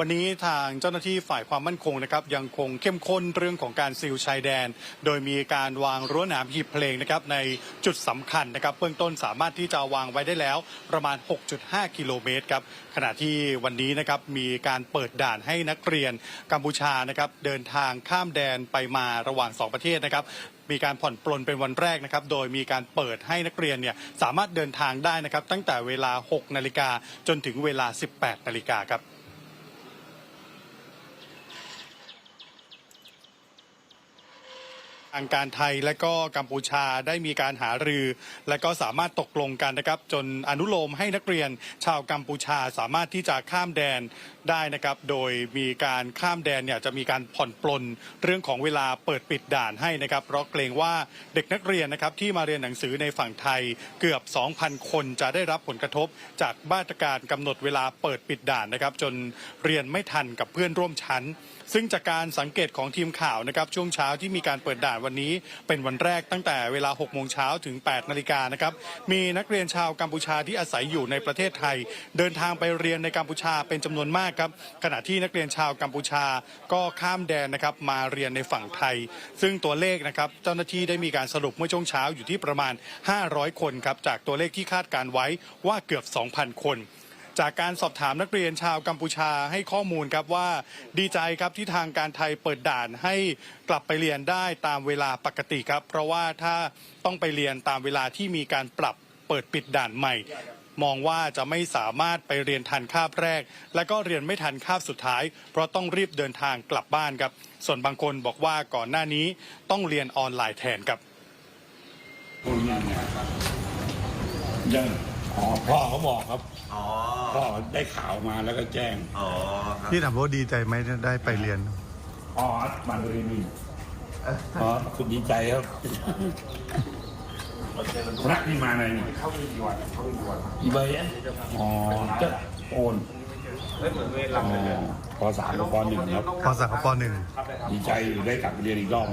วันนี้ทางเจ้าหน้าที่ฝ่ายความมั่นคงนะครับยังคงเข้มข้นเรื่องของการซีลชายแดน โดยมีการวางรั้วหนามหีบเพลงนะครับในจุดสำคัญนะครับเบื้องต้นสามารถที่จะวางไว้ได้แล้วประมาณ 6.5 กิโลเมตรครับขณะที่วันนี้นะครับมีการเปิดด่านให้นักเรียนกัมพูชานะครับเดินทางข้ามแดนไปมาระหว่างสองประเทศนะครับมีการผ่อนปลนเป็นวันแรกนะครับ โดยมีการเปิดให้นักเรียนเนี่ยสามารถเดินทางได้นะครับ ตั้งแต่เวลา 6 นาฬิกาจนถึงเวลา 18 นาฬิกาครับางการไทยและก็กัมพูชาได้มีการหารือ และก็สามารถตกลงกันนะครับ จนอนุโลมให้นักเรียนชาวกัมพูชาสามารถที่จะข้ามแดนได้นะครับ โดยมีการข้ามแดนเนี่ยจะมีการผ่อนปลนเรื่องของเวลาเปิดปิดด่านให้นะครับ เพราะเกรงว่าเด็กนักเรียนนะครับที่มาเรียนหนังสือในฝั่งไทยเกือบ 2,000 คนจะได้รับผลกระทบ จากมาตรการกำหนดเวลาเปิดปิดด่านนะครับ จนเรียนไม่ทันกับเพื่อนร่วมชั้นซึ่งจากการสังเกตของทีมข่าวนะครับช่วงเช้าที่มีการเปิดด่านวันนี้ เป็นวันแรกตั้งแต่เวลา6โมงเช้าถึง 8 นาฬิกานะครับมีนักเรียนชาวกัมพูชาที่อาศัยอยู่ในประเทศไทย เดินทางไปเรียนในกัมพูชาเป็นจำนวนมากครับขณะที่นักเรียนชาวกัมพูชาก็ข้ามแดนนะครับมาเรียนในฝั่งไทย ซึ่งตัวเลขนะครับเจ้าหน้าที่ได้มีการสรุปเมื่อช่วงเช้าอยู่ที่ประมาณ 500 คนครับจากตัวเลขที่คาดการไว้ว่าเกือบ 2,000 คน จากการสอบถามนักเรียนชาวกัมพูชาให้ข้อมูลครับว่าดีใจครับที่ทางการไทยเปิดด่านให้กลับไปเรียนได้ตามเวลาปกติครับ เพราะว่าถ้าต้องไปเรียนตามเวลาที่มีการปรับเปิดปิดด่านใหม่ มองว่าจะไม่สามารถไปเรียนทันคาบแรก และก็เรียนไม่ทันคาบสุดท้าย เพราะต้องรีบเดินทางกลับบ้านครับ ส่วนบางคนบอกว่าก่อนหน้านี้ต้องเรียนออนไลน์แทนครับยัง อ๋อพ่อเขาบอกครับอ๋อพ่อได้ข่าวมาแล้วก็แจ้งอ๋อครับพี่ถามว่าดีใจไหมได้ไปเรียน อ๋อมันเรียนนี่อ๋อคุณดีใจครับพระนี่มาไหนเนี่ยเข้ากี่วันเข้ากี่วันกี่ใบอะอ๋อจะโอนอ๋อพอสามกับปหนึ่งครับพอสักปหนึ่งดีใจอยู่ได้กลับไปเรียนอีกรอบ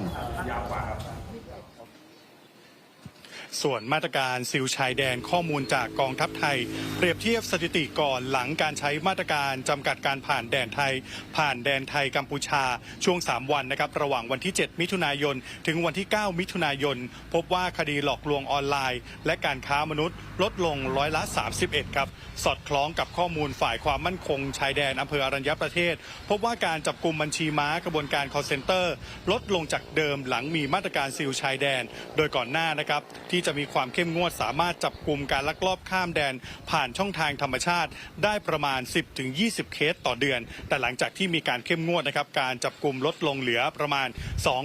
ส่วนมาตรการซิลชายแดนข้อมูลจากกองทัพไทย เปรียบเทียบสถิติก่อนหลังการใช้มาตรการจำกัดการผ่านแดนไทย ผ่านแดนไทยกัมพูชาช่วง 3 วันนะครับระหว่างวันที่ 7 มิถุนายน ถึงวันที่ 9 มิถุนายน พบว่าคดีหลอกลวงออนไลน์ และการค้ามนุษย์ลดลงร้อยละ 31 ครับ สอดคล้องกับข้อมูลฝ่ายความมั่นคง ชายแดนอำเภออรัญญประเทศ พบว่าการจับกลุ่มบัญชีม้ากระบวนการ call center ลดลงจากเดิมหลังมีมาตรการซีลชายแดน โดยก่อนหน้านะครับที่จะมีความเข้มงวดสามารถจับกลุ่มการลักลอบข้ามแดน ผ่านช่องทางธรรมชาติ ได้ประมาณ 10-20 เคสต่อเดือน แต่หลังจากที่มีการเข้มงวดนะครับการจับกลุ่มลดลงเหลือประมาณ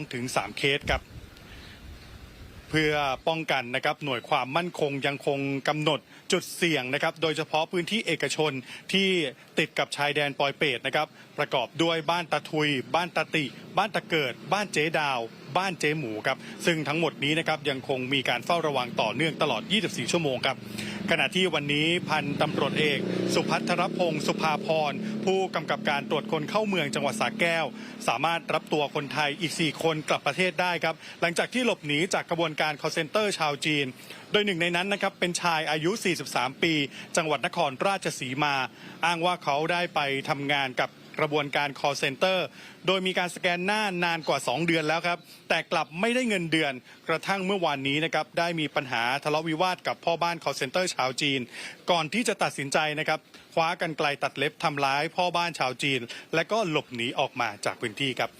2-3 เคสครับเพื่อป้องกันนะครับหน่วยความมั่นคงยังคงกำหนดจุดเสี่ยงนะครับ โดยเฉพาะพื้นที่เอกชนที่ติดกับชายแดนปอยเปตนะครับ ประกอบด้วยบ้านตะทุย บ้านตะติ บ้านตะเกิด บ้านเจ๊ดาว บ้านเจ๊หมูครับซึ่งทั้งหมดนี้นะครับยังคงมีการเฝ้าระวังต่อเนื่องตลอด 24 ชั่วโมงครับขณะที่วันนี้พันตำรวจเอก สุพัทรพงศ์สุภาพร ผู้กำกับการตรวจคนเข้าเมืองจังหวัดสระแก้ว สามารถรับตัวคนไทยอีก 4 คนกลับประเทศได้ครับ หลังจากที่หลบหนีจากกระบวนการ call center ชาวจีน โดยหนึ่งในนั้นนะครับเป็นชายอายุ 43 ปี จังหวัดนครราชสีมา อ้างว่าเขาได้ไปทำงานกับ กระบวนการ call center โดยมีการสแกนหน้านานกว่า 2 เดือนแล้วครับ แต่กลับไม่ได้เงินเดือน กระทั่งเมื่อวานนี้นะครับได้มีปัญหาทะเลาะวิวาทกับพ่อบ้าน call center ชาวจีน ก่อนที่จะตัดสินใจนะครับคว้ากันไกลตัดเล็บทำร้ายพ่อบ้านชาวจีน และก็หลบหนีออกมาจากพื้นที่ครับ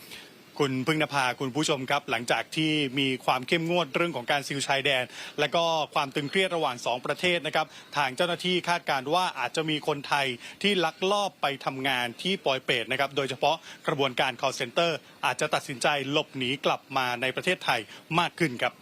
คุณพึ่งนภาคุณผู้ชมครับ หลังจากที่มีความเข้มงวดเรื่องของการซิลชายแดน และก็ความตึงเครียดระหว่าง 2 ประเทศนะครับ ทางเจ้าหน้าที่คาดการณ์ว่าอาจจะมีคนไทยที่ลักลอบไปทำงานที่ปอยเปตนะครับ โดยเฉพาะกระบวนการ call center อาจจะตัดสินใจหลบหนีกลับมาในประเทศไทยมากขึ้นครับ